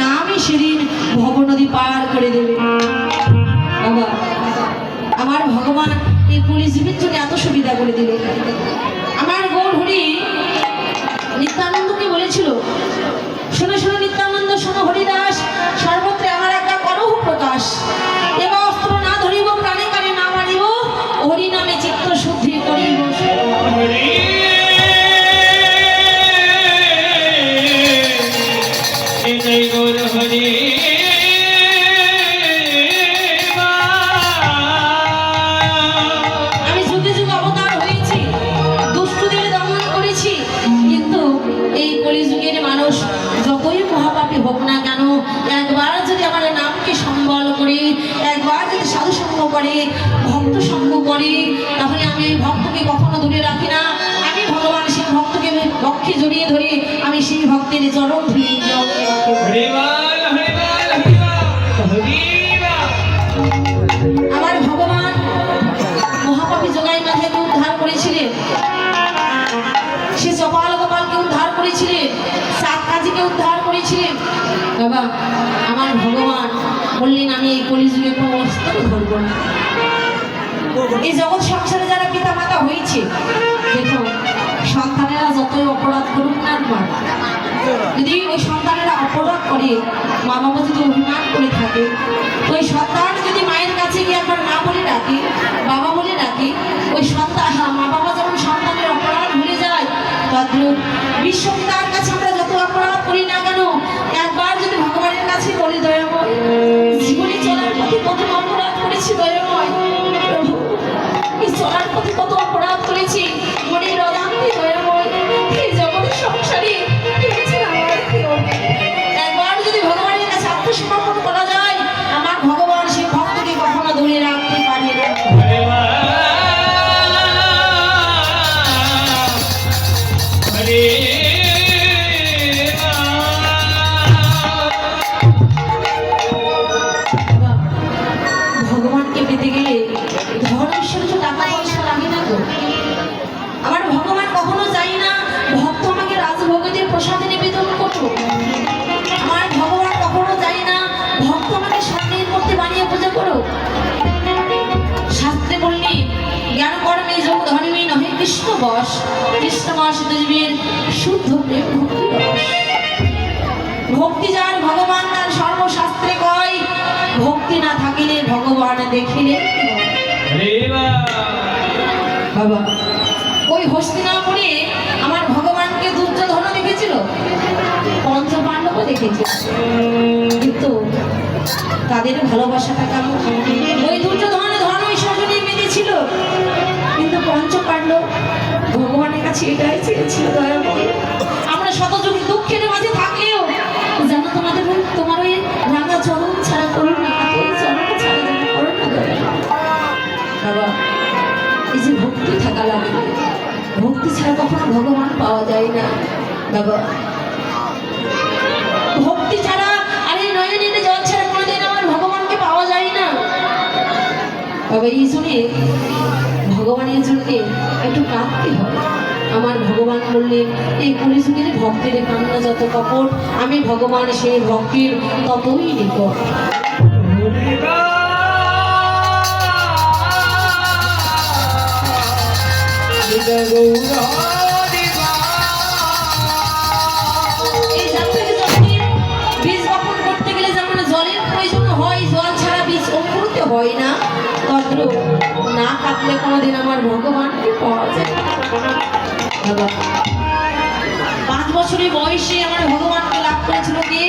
নামই সেদিন ভব নদী পার করে দেবে। বাবা, আমার ভগবান এই পুলিশজীবীর জন্য এত সুবিধা করে দিল। আমার গৌর হরি নিত্যানন্দকে বলেছিল, শোনো শোনো নিত্যানন্দ, শোনো হরিদাস যতই মহাপাপী হোক না কেন একবার যদি আমার নামকে সম্বল করি একবার যদি সাধু সঙ্গ করে ভক্ত সঙ্গ করে তাহলে আমি এই ভক্তকে কখনো দূরে রাখি না। আমি ভগবান সেই ভক্তকে বক্ষে জড়িয়ে ধরে আমি সেই ভক্তের চরণ ধুয়ে আমার ভগবান মহাপাপী যোগাই মাথাকে উদ্ধার করেছিলেন। সে চপাল গোপালকে উদ্ধার করেছিলেন। কাজীকে উদ্ধার করেছিলেন। বাবা, আমার ভগবান বললেন, আমি এই কলিযুগে কোনো অস্ত্র ধরব না। এই জগৎ সংসারে যারা পিতা মাতা হয়েছে, দেখো, সন্তানেরা যতই অপরাধ করুক না যদি ওই সন্তানেরা অপরাধ করে মা বাবা যদি অভিমান করে থাকে ওই সন্তান যদি মায়ের কাছে গিয়ে একবার মা বলে ডাকে, বাবা বলে ডাকে, ওই সন্তান মা বাবা যেমন সন্তানের অপরাধ ভুলে যায়, তদ্রুপ বিশ্ব তার কাছে বস কৃষ্ণ বস দেবীর শুদ্ধ প্রেম ভক্তি রস ভক্তি যার ভগবান তার সর্বশাস্ত্রে কয় ভক্তি না থাকিলে ভগবান দেখিলে? বাবা ওই হস্তিনাপুরে আমার ভগবানকে দুর্যোধন দেখেছিল? পঞ্চ পাণ্ডব দেখেছিল। কিন্তু তাদের ভালোবাসাটা কেমন? ওই দুর্যোধন ধন ঐশ্বর্য নিয়ে মেতেছিল কিন্তু পঞ্চ এটাই চেয়েছিল দয়াময় আমরা শতযুগ দুঃখের মাঝে থাকলেও জানো তোমাদের তোমার ওই রাঙা চরণ ছাড়া করো না বাবা, এই যে ভক্তি থাকা লাগবে ভক্তি ছাড়া কখনো ভগবান পাওয়া যায় না। বাবা, ভক্তি ছাড়া আরে নয় নিলে জল ছাড়া কোনোদিন আমার ভগবানকে পাওয়া যায় না। বাবা, এই শুনে ভগবানের জন্য একটু কাঁদতে হয়। আমার ভগবান বললেন, এই পুলিশ কলিযুগের ভক্তের কান্না যত কপট আমি ভগবান সেই ভক্তির ততই নিকট। এই কোনোদিন আমার ভগবানকে পাওয়া যায়। পাঁচ বছরের বয়সে আমার ভগবানকে লাভ করেছিল কে?